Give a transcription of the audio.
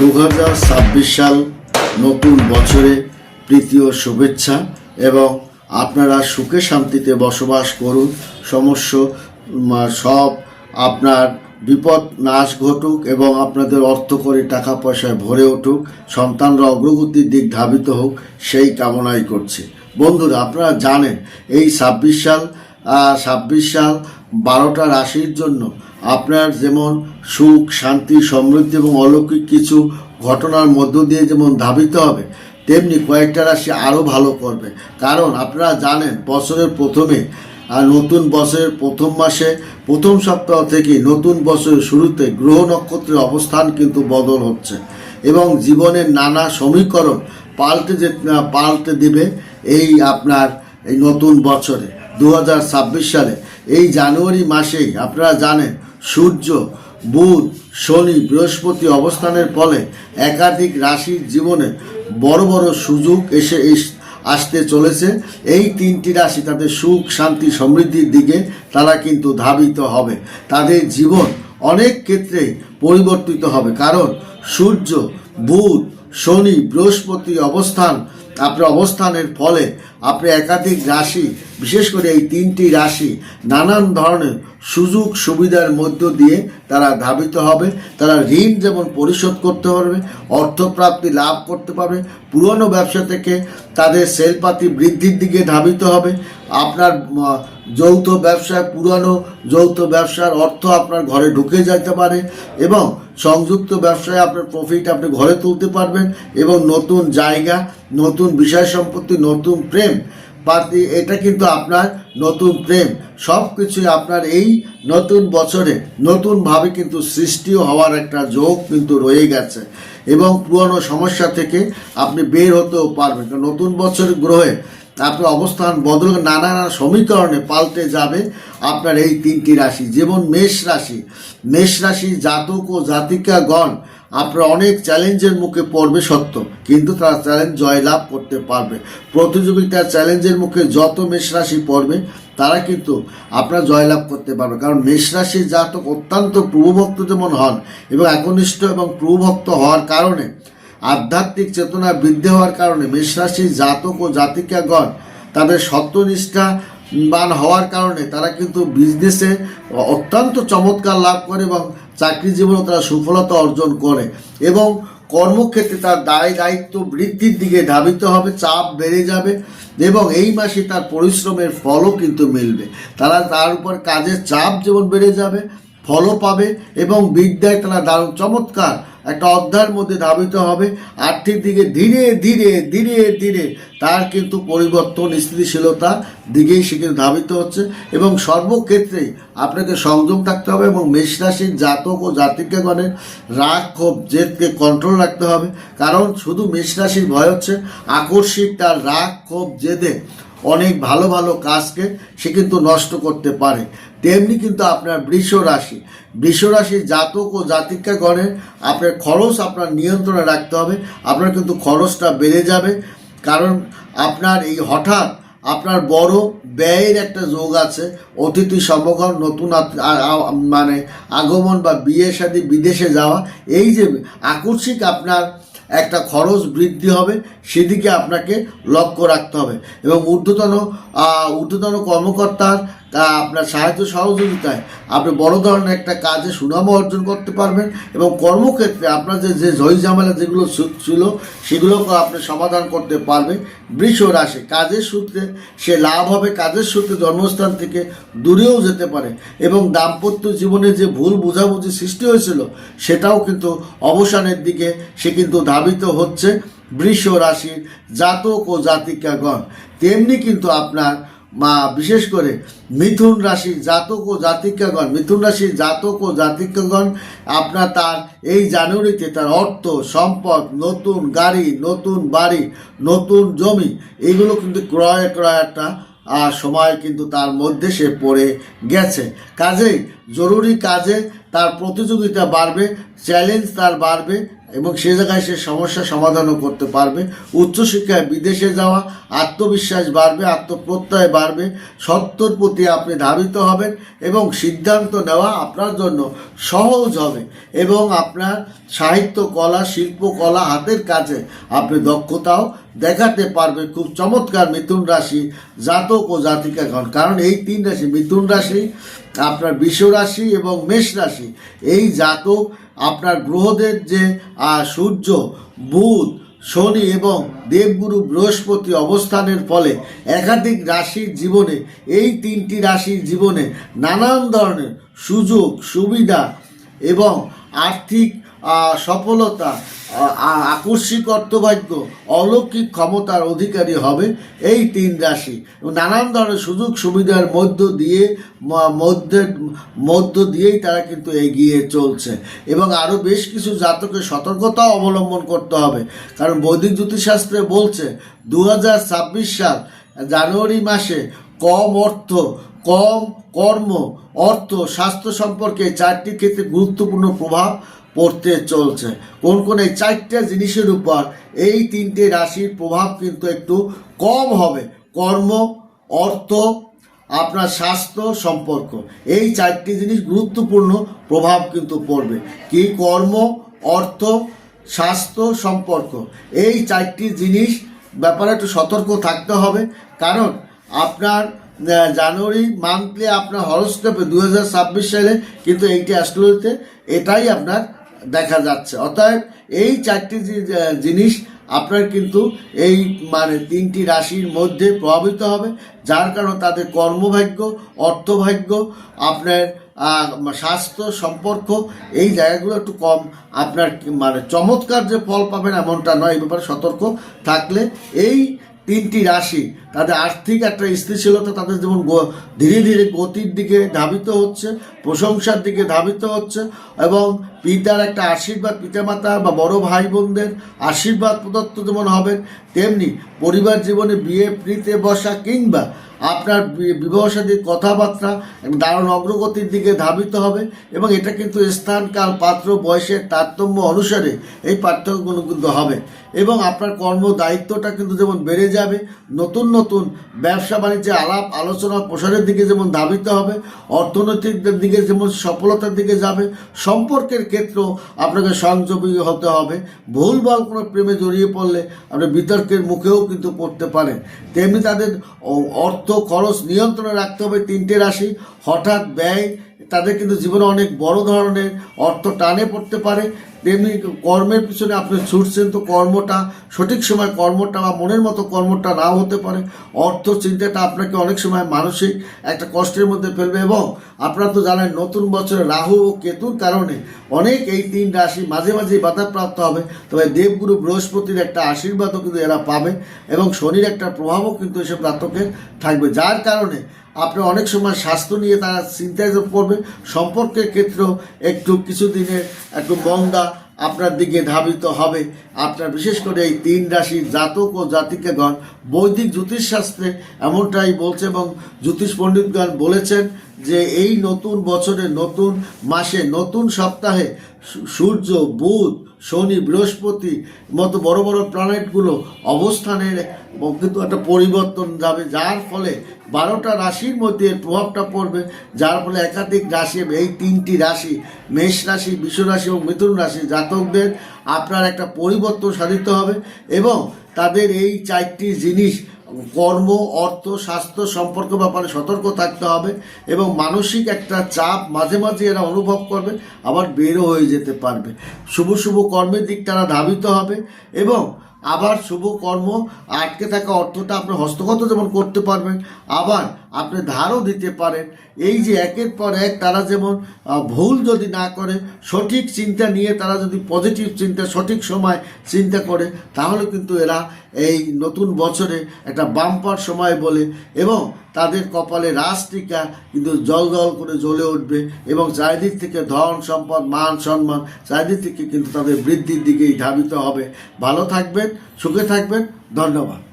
দু হাজার ছাব্বিশ সাল নতুন বছরে প্রীতি ও শুভেচ্ছা এবং আপনারা সুখে শান্তিতে বসবাস করুন। সমস্য সব আপনার বিপদ নাশ ঘটুক এবং আপনাদের অর্থ করে টাকা পয়সায় ভরে উঠুক। সন্তানরা অগ্রগতির দিক ধাবিত হোক, সেই কামনাই করছে। বন্ধুরা, আপনারা জানেন, এই ছাব্বিশ সাল ছাব্বিশ সাল বারোটা রাশির জন্য আপনার যেমন সুখ, শান্তি, সমৃদ্ধি এবং অলৌকিক কিছু ঘটনার মধ্য দিয়ে যেমন ধাবিত হবে, তেমনি কয়েকটা রাশি আরও ভালো করবে। কারণ আপনারা জানেন, বছরের প্রথমে আর নতুন বছরের প্রথম মাসে, প্রথম সপ্তাহ থেকে নতুন বছরের শুরুতে গ্রহ নক্ষত্রের অবস্থান কিন্তু বদল হচ্ছে এবং জীবনের নানা সমীকরণ পাল্টে যে পাল্টে দিবে এই আপনার এই নতুন বছরে। দু হাজার ছাব্বিশ সালে এই জানুয়ারি মাসেই আপনারা জানেন সূর্য, বুধ, শনি, বৃহস্পতি অবস্থানের ফলে একাধিক রাশির জীবনে বড় বড় সুযোগ এসে আসতে চলেছে। এই তিনটি রাশি তাদের সুখ, শান্তি, সমৃদ্ধির দিকে তারা কিন্তু ধাবিত হবে। তাদের জীবন অনেক ক্ষেত্রে পরিবর্তিত হবে। কারণ সূর্য, বুধ, শনি, বৃহস্পতি অবস্থান আপনার অবস্থানের ফলে আপনি একাধিক রাশি, বিশেষ করে এই তিনটি রাশি, নানান ধরনের সুযোগ সুবিধার মধ্য দিয়ে তারা ধাবিত হবে। তারা ঋণ যেমন পরিশোধ করতে পারবে, অর্থপ্রাপ্তি লাভ করতে পারবে, পুরনো ব্যবসা থেকে তাদের সেলপাতি বৃদ্ধির দিকে ধাবিত হবে। আপনার যৌথ ব্যবসায় পুরানো যৌথ ব্যবসার অর্থ আপনার ঘরে ঢুকে যেতে পারে এবং সংযুক্ত ব্যবসায় আপনার প্রফিট আপনি ঘরে তুলতে পারবেন এবং নতুন জায়গা, নতুন বিষয় সম্পত্তি, নতুন প্রেম পাতি এটা কিন্তু আপনার নতুন প্রেম। সব কিছুই আপনার এই নতুন বছরে নতুনভাবে কিন্তু সৃষ্টি হওয়ার একটা যোগ কিন্তু রয়ে গেছে। এবং পুরনো সমস্যা থেকে আপনি বের হতেও পারবেন। নতুন বছর গ্রহে আপনার অবস্থান বদল নানা নানা সমীকরণে পাল্টে যাবে আপনার এই তিনটি রাশি। যেমন মেষ রাশি। মেষ রাশি জাতক ও জাতিকাগণ আপনার অনেক চ্যালেঞ্জের মুখে পড়বে সত্য, কিন্তু তারা চ্যালেঞ্জ জয়লাভ করতে পারবে। প্রতিযোগিতার চ্যালেঞ্জের মুখে যত মেষ রাশি পড়বে, তারা কিন্তু আপনারা জয়লাভ করতে পারবে। কারণ মেষ রাশির জাতক অত্যন্ত প্রভুভক্ত যেমন হন এবং একনিষ্ঠ এবং প্রভুভক্ত হওয়ার কারণে, আধ্যাত্মিক চেতনা বৃদ্ধি হওয়ার কারণে মেষরাশির জাতক ও জাতিকাগণ তাদের সত্যনিষ্ঠা বান হওয়ার কারণে তারা কিন্তু বিজনেসে অত্যন্ত চমৎকার লাভ করে এবং চাকরি জীবনে তারা সফলতা অর্জন করে এবং কর্মক্ষেত্রে তার দায় দায়িত্ব বৃদ্ধির দিকে ধাবিত হবে, চাপ বেড়ে যাবে এবং এই মাসে তার পরিশ্রমের ফলও কিন্তু মিলবে। তারা তার উপর কাজের চাপ যেমন বেড়ে যাবে, ফলও পাবে এবং বিদ্যায় তারা দারুণ চমৎকার একটা অধ্যায়ের মধ্যে ধাবিত হবে। আর্থিক দিকে ধীরে ধীরে ধীরে ধীরে তার কিন্তু পরিবর্তন, স্থিতিশীলতা দিকেই সে কিন্তু ধাবিত হচ্ছে। এবং সর্বক্ষেত্রেই আপনাকে সংযম থাকতে হবে এবং মেষরাশির জাতক ও জাতিকে জাতিকাগণের রাগ, ক্ষোভ, জেদকে কন্ট্রোল রাখতে হবে। কারণ শুধু মেষরাশির ভয় হচ্ছে, আকস্মিক তার রাগ, ক্ষোভ, জেদে অনেক ভালো ভালো কাজকে সে কিন্তু নষ্ট করতে পারে। তেমনি কিন্তু আপনার বৃষ রাশি। বৃষ রাশির জাতক ও জাতিকাগণের আপনার খরচ আপনার নিয়ন্ত্রণে রাখতে হবে। আপনার কিন্তু খরচটা বেড়ে যাবে। কারণ আপনার এই হঠাৎ আপনার বড় ব্যয়ের একটা যোগ আছে। অতিথি সমাগম, নতুন মানে আগমন বা বিয়ে শাদী বিদেশে যাওয়া। এই যে আকস্মিক আপনার একটা খরচ বৃদ্ধি হবে, সেদিকে আপনাকে লক্ষ্য রাখতে হবে। এবং ঊর্ধ্বতন ঊর্ধ্বতন কর্মকর্তার আপনার সাহায্য সহযোগিতায় আপনি বড় ধরনের একটা কাজে সুনাম অর্জন করতে পারবেন এবং কর্মক্ষেত্রে আপনার যে যে ঝই ঝামেলা যেগুলো ছিল সেগুলোকে আপনি সমাধান করতে পারবেন। বৃষ রাশি, কাজের সূত্রে সে লাভ হবে, কাজের সূত্রে জন্মস্থান থেকে দূরেও যেতে পারে এবং দাম্পত্য জীবনে যে ভুল বোঝাবুঝি সৃষ্টি হয়েছিল, সেটাও কিন্তু অবসানের দিকে সে কিন্তু ধাবিত হচ্ছে বৃষ রাশির জাতক ও জাতিকাগণ। তেমনি কিন্তু আপনার মা, বিশেষ করে মিথুন রাশির জাতক ও জাতিকাগণ, মিথুন রাশির জাতক ও জাতিকাগণ, আপনার তার এই জানুয়ারিতে তার অর্থ, সম্পদ, নতুন গাড়ি, নতুন বাড়ি, নতুন জমি, এগুলো কিন্তু ক্রয় ক্রয় একটা সময় কিন্তু তার মধ্যে সে পড়ে গেছে। কাজেই জরুরি কাজে তার প্রতিযোগিতা বাড়বে, চ্যালেঞ্জ তার বাড়বে এবং সে জায়গায় সে সমস্যা সমাধানও করতে পারবে। উচ্চশিক্ষায় বিদেশে যাওয়া, আত্মবিশ্বাস বাড়বে, আত্মপ্রত্যয় বাড়বে, সত্যর প্রতি আপনি ধাবিত হবেন এবং সিদ্ধান্ত নেওয়া আপনার জন্য সহজ হবে এবং আপনার সাহিত্য, কলা, শিল্প, কলা হাতের কাছে আপনি দক্ষতাও দেখাতে পারবে খুব চমৎকার মিথুন রাশি জাতক ও জাতিকা জাতিকাগণ। কারণ এই তিন রাশি, মিথুন রাশি, আপনার বিষ রাশি এবং মেষ রাশি, এই জাতক আপনার গ্রহদের যে সূর্য, বুধ, শনি এবং দেবগুরু বৃহস্পতি অবস্থানের ফলে একাধিক রাশির জীবনে, এই তিনটি রাশির জীবনে নানান ধরনের সুযোগ, সুবিধা এবং আর্থিক সফলতা আকস্মিক অর্থভাগ্য, অলৌকিক ক্ষমতার অধিকারী হবে এই তিন রাশি। নানান ধরনের সুযোগ সুবিধার মধ্য দিয়ে মধ্যে, মধ্য দিয়েই তারা কিন্তু এগিয়ে চলছে। এবং আরও বেশ কিছু জাতকের সতর্কতাও অবলম্বন করতে হবে। কারণ বৈদিক জ্যোতিষশাস্ত্রে বলছে দু হাজার ছাব্বিশ সাল, জানুয়ারি মাসে কম অর্থ, কম কর্ম, অর্থ, স্বাস্থ্য সম্পর্কে চারটি ক্ষেত্রে গুরুত্বপূর্ণ প্রভাব পড়তে চলছে। কোন কোন এই চারটা জিনিসের উপর এই তিনটে রাশির প্রভাব কিন্তু একটু কম হবে। কর্ম, অর্থ, আপনার স্বাস্থ্য, সম্পর্ক। এই চারটি জিনিস গুরুত্বপূর্ণ প্রভাব কিন্তু পড়বে। কি কর্ম, অর্থ, স্বাস্থ্য, সম্পর্ক। এই চারটি জিনিস ব্যাপারে একটু সতর্ক থাকতে হবে। কারণ আপনার জানুয়ারি মান্থলি আপনার হরস্কোপে দু হাজার ছাব্বিশ সালে কিন্তু এইটি অ্যাস্ট্রোলজিতে এটাই আপনার দেখা যাচ্ছে। অতএব এই চারটি জিনিস আপনার কিন্তু এই মানে তিনটি রাশির মধ্যে প্রভাবিত হবে, যার কারণে তাদের কর্মভাগ্য, অর্থভাগ্য, আপনার স্বাস্থ্য, সম্পর্ক, এই জায়গাগুলো একটু কম। আপনার মানে চমৎকার যে ফল পাবেন এমনটা নয়, এই ব্যাপারে সতর্ক থাকলে। এই তিনটি রাশি। তাদের আর্থিক একটা স্থিতিশীলতা তাদের যেমন ধীরে ধীরে গতির দিকে ধাবিত হচ্ছে, প্রশংসার দিকে ধাবিত হচ্ছে এবং পিতার একটা আশীর্বাদ, পিতামাতা বা বড় ভাই বোনদের আশীর্বাদ প্রদত্ত যেমন হবে, তেমনি পরিবার জীবনে বিয়ে, প্রীতে বসা কিংবা আপনার বি- বিবাহ সাদীর কথাবার্তা এবং দারুণ অগ্রগতির দিকে ধাবিত হবে এবং এটা কিন্তু স্থান কাল পাত্র, বয়সের তারতম্য অনুসারে এই পার্থক্যগুলো কিন্তু হবে। এবং আপনার কর্ম দায়িত্বটা কিন্তু যেমন বেড়ে যাবে, নতুন নতুন ব্যবসা, বাণিজ্যে আলাপ, আলোচনা, প্রসারের দিকে যেমন ধাবিত হবে অর্থনৈতিক দিকে যেমন সফলতার দিকে যাবে, সম্পর্কের ক্ষেত্রেও আপনাকে সংযমী হতে হবে। ভুলভাল কোনো প্রেমে জড়িয়ে পড়লে আপনি বিতর্কের মুখেও কিন্তু পড়তে পারেন। তেমনি তাদের অর্থ খরচ নিয়ন্ত্রণে রাখতে হবে তিনটে রাশি। হঠাৎ ব্যয়, তাদের কিন্তু জীবনে অনেক বড় ধরনের অর্থ টানে পড়তে পারে। তেমনি কর্মের পিছনে আপনি ছুটছেন, তো কর্মটা, সঠিক সময় কর্মটা বা মনের মতো কর্মটা নাও হতে পারে। অর্থ চিন্তাটা আপনাকে অনেক সময় মানসিক একটা কষ্টের মধ্যে ফেলবে এবং আপনারা তো জানেন, নতুন বছরে রাহু ও কেতুর কারণে অনেক এই তিন রাশি মাঝে মাঝেই বাধাপ্রাপ্ত হবে। তবে দেবগুরু বৃহস্পতির একটা আশীর্বাদও কিন্তু এরা পাবে এবং শনির একটা প্রভাবও কিন্তু এসব জাতকের থাকবে। যার কারণে আপনি অনেক সময় স্বাস্থ্য নিয়ে তারা চিন্তায় পড়বে। সম্পর্কের ক্ষেত্রেও একটু কিছুদিনের একটু মন্দা আপনার দিকে ধাবিত হবে। আপনার বিশেষ করে এই তিন রাশির জাতক ও জাতিকাগণ বৈদিক জ্যোতিষশাস্ত্রে এমনটাই বলছে এবং জ্যোতিষ পণ্ডিতগণ বলেছেন যে এই নতুন বছরে নতুন মাসে, নতুন সপ্তাহে সূর্য, বুধ, শনি, বৃহস্পতি মতো বড় বড় প্ল্যানেটগুলো অবস্থানের কিন্তু একটা পরিবর্তন যাবে। যার ফলে বারোটা রাশির মধ্যে প্রভাবটা পড়বে, যার ফলে একাধিক রাশি, এই তিনটি রাশি, মেষ রাশি, বিষ রাশি এবং মিথুন রাশি জাতকদের আপনার একটা পরিবর্তন সাধিত হবে এবং তাদের এই চারটি জিনিস, কর্ম, অর্থ, স্বাস্থ্য সম্পর্ক ব্যাপারে সতর্ক থাকতে হবে এবং মানসিক একটা চাপ মাঝে মাঝে এরা অনুভব করবে, আবার বেরো হয়ে যেতে পারবে। শুভ শুভ কর্মের দিক তারা ধাবিত হবে এবং আবার শুভ কর্ম, আটকে থাকা অর্থটা আপনি হস্তগত যেমন করতে পারবেন, আবার আপনি ধারও দিতে পারেন। এই যে একের পর এক তারা যেমন ভুল যদি না করে, সঠিক চিন্তা নিয়ে তারা যদি পজিটিভ চিন্তা, সঠিক সময় চিন্তা করে, তাহলে কিন্তু এরা এই নতুন বছরে একটা বাম্পার সময় বলে এবং তাদের কপালে রাজটিকা কিন্তু জল জল করে জ্বলে উঠবে এবং চারিদিক থেকে ধন সম্পদ, মান সম্মান, চারিদিক থেকে কিন্তু তাদের বৃদ্ধির দিকেই ধাবিত হবে। ভালো থাকবেন সুখে থাকবেন ধন্যবাদ।